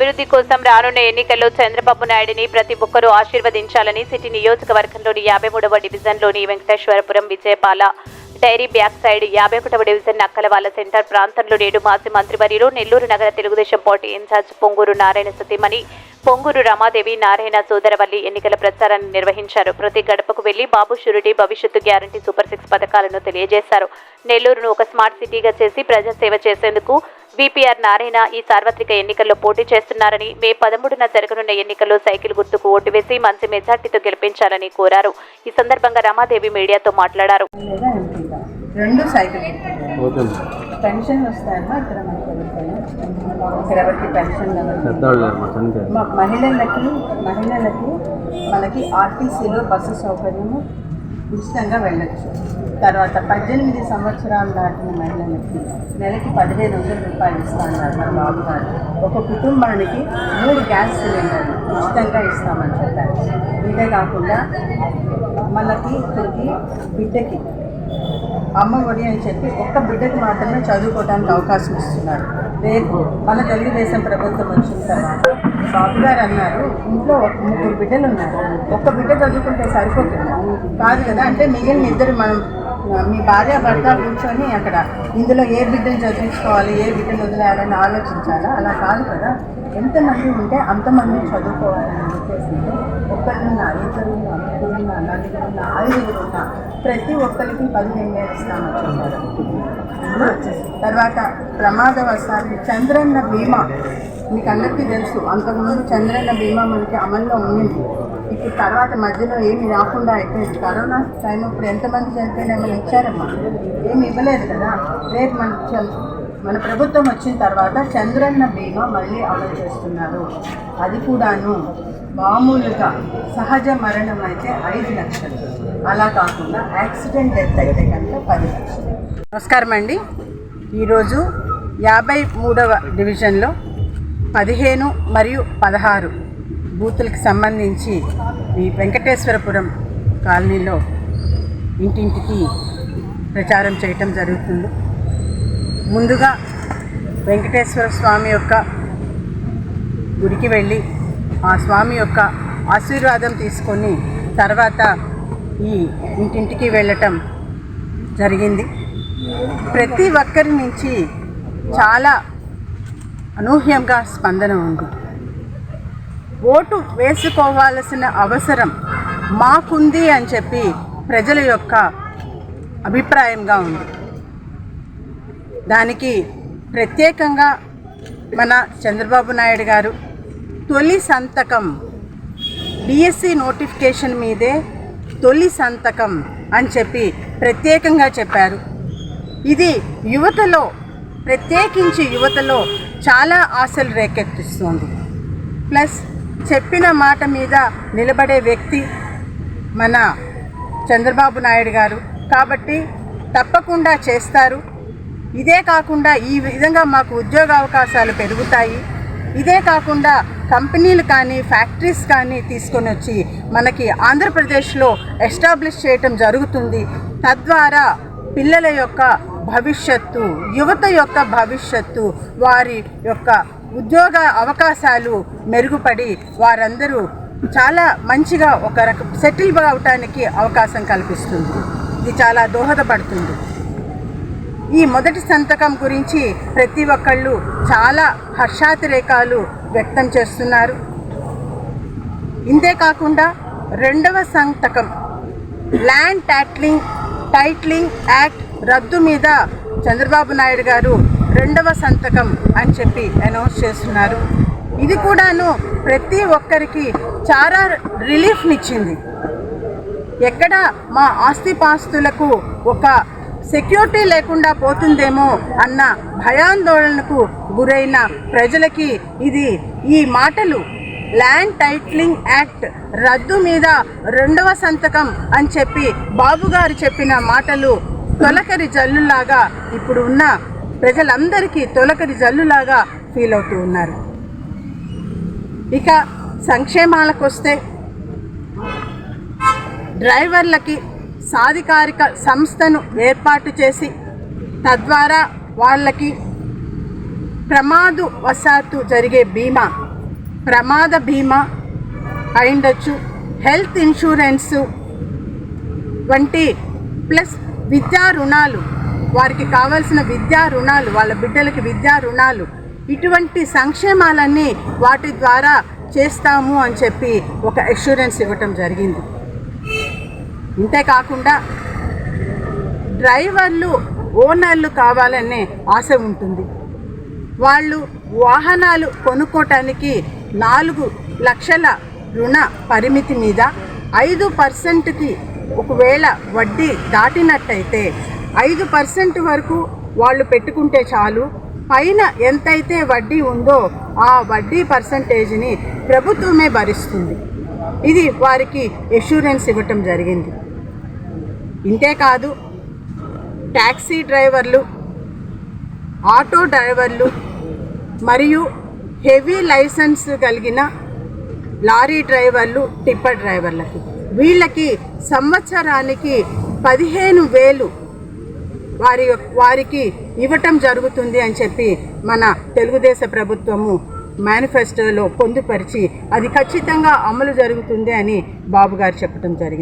అభివృద్ధి కోసం రానున్న ఎన్నికల్లో చంద్రబాబు నాయుడిని ప్రతి ఒక్కరూ ఆశీర్వదించాలని సిటీ నియోజకవర్గంలోని యాభై మూడవ డివిజన్లోని Venkateswarapuram Vijayapala dairy back side యాభై ఒకటవ డివిజన్ నక్కలవాల సెంటర్ ప్రాంతంలో నేడు మాజీ మంత్రివర్యులు నెల్లూరు నగర Telugu Desam party in charge Ponguru Narayana సతీమణి పొంగూరు రమాదేవి నారాయణ సోదరవల్లి ఎన్నికల ప్రచారాన్ని నిర్వహించారు. ప్రతి గడపకు వెళ్ళి బాబు షూరిటీ భవిష్యత్తు గ్యారంటీ సూపర్ సిక్స్ పథకాలను తెలియజేశారు. నెల్లూరును ఒక స్మార్ట్ సిటీగా చేసి ప్రజాసేవ చేసేందుకు బీపీఆర్ నారాయణ ఈ సార్వత్రిక ఎన్నికల్లో పోటీ చేస్తున్నారని మే పదమూడున జరగనున్న ఎన్నికల్లో సైకిల్ గుర్తుకు ఓటు వేసి మంచి మెజార్టీతో గెలిపించాలని కోరారు. ఈ సందర్భంగా రమాదేవి మీడియాతో మాట్లాడారు. రెండు సైకిల్ పెన్షన్ వస్తాయమ్మా? ఇక్కడ మనకి ఎవరికి పెన్షన్ మహిళలకి మహిళలకి మనకి ఆర్టీసీలో బస్సు సౌకర్యము ఉచితంగా వెళ్ళొచ్చు. తర్వాత పద్దెనిమిది సంవత్సరాలు దాటిన మహిళలకి నెలకి పదిహేను వందల రూపాయలు ఇస్తామన్నారు మన బాబు గారు. ఒక కుటుంబానికి మూడు గ్యాస్ సిలిండర్లు ఉచితంగా ఇస్తామని చెప్పారు. ఇదే కాకుండా మనకి ఇక్కడికి బిడ్డకి అమ్మ ఒడి అని చెప్పి ఒక్క బిడ్డకి మాత్రమే చదువుకోవడానికి అవకాశం ఇస్తున్నారు. రేపు మన తెలుగుదేశం ప్రభుత్వం వచ్చిన తర్వాత బాబు గారు అన్నారు ఇంట్లో ఒక ముగ్గురు బిడ్డలు ఉన్నారు. ఒక్క బిడ్డ చదువుకుంటే సరిపోతుంది? కాదు కదా అంటే మిగిలిన ఇద్దరు మనం మీ భార్య భర్త కూర్చొని అక్కడ ఇందులో ఏ బిడ్డను చదివించుకోవాలి ఏ బిడ్డను వదిలేయాలని ఆలోచించాలా? అలా కాదు కదా. ఎంతమంది ఉంటే అంతమంది చదువుకోవాలని ఉద్దేశంతో ఒక్కరున్నా ఇద్దరున్నా ఉన్న నలుగురున్నా ఐదుగురున్నా ప్రతి ఒక్కరికి పదిహేను వేలు ఇస్తామని తర్వాత ప్రమాదవశాత్తు చంద్రన్న బీమా. మీకు అందరికీ తెలుసు అంతకుముందు చంద్రన్న బీమా మనకి అమల్లో ఉండింది. తర్వాత మధ్యలో ఏమి రాకుండా అయిపోయింది. కరోనా టైం ఇప్పుడు ఎంతమంది చనిపోయినా ఏమైనా ఇచ్చారమ్మా? ఏమి ఇవ్వలేదు కదా. రేపు మన మన ప్రభుత్వం వచ్చిన తర్వాత చంద్రన్న బీమా మళ్ళీ అమలు చేస్తున్నారు. అది కూడాను మామూలుగా సహజ మరణం అయితే ఐదు లక్షలు. అలా కాకుండా యాక్సిడెంట్ డెత్ అయితే కనుక పది లక్షలు. నమస్కారం అండి. ఈరోజు యాభై మూడవ డివిజన్లో పదిహేను మరియు పదహారు బూతులకు సంబంధించి ఈ వెంకటేశ్వరపురం కాలనీలో ఇంటింటికి ప్రచారం చేయటం జరుగుతుంది. ముందుగా వెంకటేశ్వర స్వామి యొక్క గుడికి వెళ్ళి ఆ స్వామి యొక్క ఆశీర్వాదం తీసుకొని తర్వాత ఈ ఇంటింటికి వెళ్ళటం జరిగింది. ప్రతి ఒక్కరి నుంచి చాలా అనూహ్యంగా స్పందన ఉంది. ఓటు వేసుకోవాల్సిన అవసరం మాకుంది అని చెప్పి ప్రజల యొక్క అభిప్రాయంగా ఉంది. దానికి ప్రత్యేకంగా మన చంద్రబాబు నాయుడు గారు తొలి సంతకం డిఎస్సి నోటిఫికేషన్ మీదే తొలి సంతకం అని చెప్పి ప్రత్యేకంగా చెప్పారు. ఇది యువతలో ప్రత్యేకించి యువతలో చాలా ఆశలు రేకెత్తిస్తుంది. ప్లస్ చెప్పిన మాట మీద నిలబడే వ్యక్తి మన చంద్రబాబు నాయుడు గారు. కాబట్టి తప్పకుండా చేస్తారు. ఇదే కాకుండా ఈ విధంగా మాకు ఉద్యోగ అవకాశాలు పెరుగుతాయి. ఇదే కాకుండా కంపెనీలు కానీ ఫ్యాక్టరీస్ కానీ తీసుకొని వచ్చి మనకి ఆంధ్రప్రదేశ్లో ఎస్టాబ్లిష్ చేయటం జరుగుతుంది. తద్వారా పిల్లల యొక్క భవిష్యత్తు యువత యొక్క భవిష్యత్తు వారి యొక్క ఉద్యోగ అవకాశాలు మెరుగుపడి వారందరూ చాలా మంచిగా ఒక రక సెటిల్ అవటానికి అవకాశం కల్పిస్తుంది. ఇది చాలా దోహదపడుతుంది. ఈ మొదటి సంతకం గురించి ప్రతి ఒక్కళ్ళు చాలా హర్షాతిరేకాలు వ్యక్తం చేస్తున్నారు. ఇంతే కాకుండా రెండవ సంతకం ల్యాండ్ టైట్లింగ్ టైట్లింగ్ యాక్ట్ రద్దు మీద చంద్రబాబు నాయుడు గారు రెండవ సంతకం అని చెప్పి అనౌన్స్ చేస్తున్నారు. ఇది కూడాను ప్రతి ఒక్కరికి చాలా రిలీఫ్నిచ్చింది. ఎక్కడ మా ఆస్తిపాస్తులకు ఒక సెక్యూరిటీ లేకుండా పోతుందేమో అన్న భయాందోళనకు గురైన ప్రజలకి ఇది ఈ మాటలు. ల్యాండ్ టైట్లింగ్ యాక్ట్ రద్దు మీద రెండవ సంతకం అని చెప్పి బాబుగారు చెప్పిన మాటలు తొలకరి జల్లులాగా ఇప్పుడు ఉన్న ప్రజలందరికీ తొలకరి జల్లులాగా ఫీల్ అవుతూ ఉన్నారు. ఇక సంక్షేమాలకు వస్తే డ్రైవర్లకి సాధికారిక సంస్థను ఏర్పాటు చేసి తద్వారా వాళ్ళకి ప్రమాదవశాత్తు జరిగే బీమా ప్రమాద బీమా అయిండొచ్చు. హెల్త్ ఇన్సూరెన్సు వంటి ప్లస్ విద్యా రుణాలు వారికి కావాల్సిన విద్యా రుణాలు వాళ్ళ బిడ్డలకి విద్యా రుణాలు ఇటువంటి సంక్షేమాలన్నీ వాటి ద్వారా చేస్తాము అని చెప్పి ఒక అష్యూరెన్స్ ఇవ్వటం జరిగింది. ఇంతేకాకుండా డ్రైవర్లు ఓనర్లు కావాలనే ఆశ ఉంటుంది. వాళ్ళు వాహనాలు కొనుక్కోటానికి నాలుగు లక్షల రుణ పరిమితి మీద ఐదు పర్సెంట్కి ఒకవేళ వడ్డీ దాటినట్టయితే ఐదు పర్సెంట్ వరకు వాళ్ళు పెట్టుకుంటే చాలు. పైన ఎంతైతే వడ్డీ ఉందో ఆ వడ్డీ పర్సంటేజ్ని ప్రభుత్వమే భరిస్తుంది. ఇది వారికి ఎష్యూరెన్స్ ఇవ్వటం జరిగింది. ఇంతే కాదు ట్యాక్సీ డ్రైవర్లు ఆటో డ్రైవర్లు మరియు హెవీ లైసెన్స్ కలిగిన లారీ డ్రైవర్లు టిప్పర్ డ్రైవర్లకి. వీళ్ళకి సంవత్సరానికి పదిహేను వేలు వారి వారికి ఇవ్వటం జరుగుతుంది అని చెప్పి మన తెలుగుదేశ ప్రభుత్వము మేనిఫెస్టోలో పొందుపరిచి అది ఖచ్చితంగా అమలు జరుగుతుంది అని బాబు గారు చెప్పడం జరిగింది.